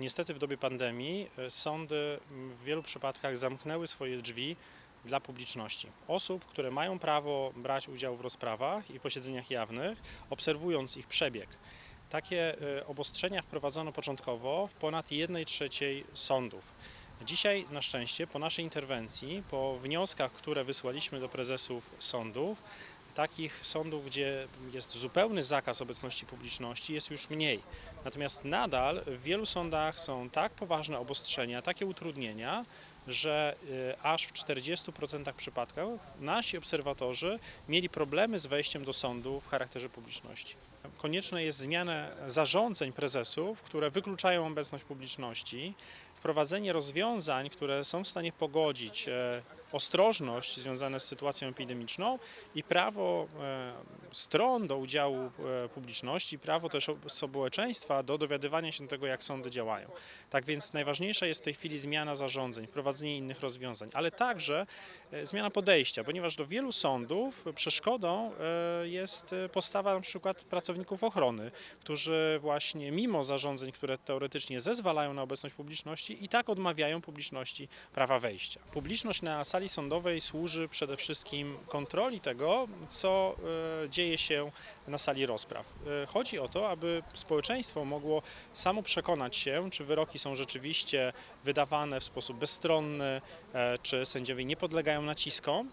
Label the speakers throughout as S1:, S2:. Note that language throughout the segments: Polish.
S1: Niestety w dobie pandemii e, sądy w wielu przypadkach zamknęły swoje drzwi dla publiczności. Osób, które mają prawo brać udział w rozprawach i posiedzeniach jawnych, obserwując ich przebieg. Takie e, obostrzenia wprowadzono początkowo w ponad 1 trzeciej sądów. Dzisiaj na szczęście po naszej interwencji, po wnioskach, które wysłaliśmy do prezesów sądów, takich sądów, gdzie jest zupełny zakaz obecności publiczności, jest już mniej. Natomiast nadal w wielu sądach są tak poważne obostrzenia, takie utrudnienia, że y, aż w 40% przypadków nasi obserwatorzy mieli problemy z wejściem do sądu w charakterze publiczności. Konieczna jest zmiana zarządzeń prezesów, które wykluczają obecność publiczności, wprowadzenie rozwiązań, które są w stanie pogodzić e, ostrożność związana z sytuacją epidemiczną i prawo e, stron do udziału e, publiczności, prawo też społeczeństwa do dowiadywania się tego, jak sądy działają. Tak więc najważniejsza jest w tej chwili zmiana zarządzeń, wprowadzenie innych rozwiązań, ale także zmiana podejścia, ponieważ do wielu sądów przeszkodą jest postawa na przykład pracowników ochrony, którzy właśnie mimo zarządzeń, które teoretycznie zezwalają na obecność publiczności, i tak odmawiają publiczności prawa wejścia. Publiczność na sali sądowej służy przede wszystkim kontroli tego, co e, dzieje się na sali rozpraw. E, Chodzi o to, aby społeczeństwo mogło samo przekonać się, czy wyroki są rzeczywiście wydawane w sposób bezstronny, e, czy sędziowie nie podlegają naciskom.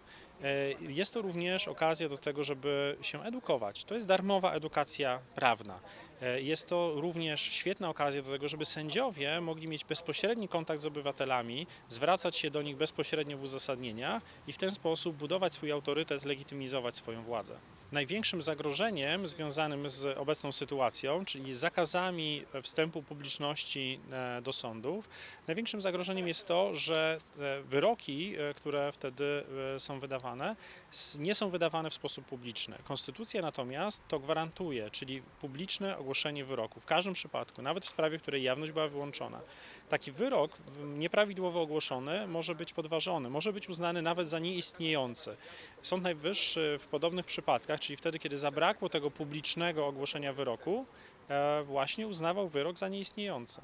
S1: Jest to również okazja do tego, żeby się edukować. To jest darmowa edukacja prawna. E, Jest to również świetna okazja do tego, żeby sędziowie mogli mieć bezpośredni kontakt z obywatelami, zwracać się do nich bezpośrednio w uzasadnieniach i w ten sposób budować swój autorytet, legitymizować swoją władzę. Największym zagrożeniem związanym z obecną sytuacją, czyli zakazami wstępu publiczności e, do sądów, największym zagrożeniem jest to, że e, wyroki, które wtedy są wydawane, nie są wydawane w sposób publiczny. Konstytucja natomiast to gwarantuje, czyli publiczne ogłoszenie wyroku w każdym przypadku, nawet w sprawie, w której jawność była wyłączona. Taki wyrok nieprawidłowo ogłoszony może być podważony, może być uznany nawet za nieistniejący. Sąd Najwyższy w podobnych przypadkach, czyli wtedy, kiedy zabrakło tego publicznego ogłoszenia wyroku, e, właśnie uznawał wyrok za nieistniejący.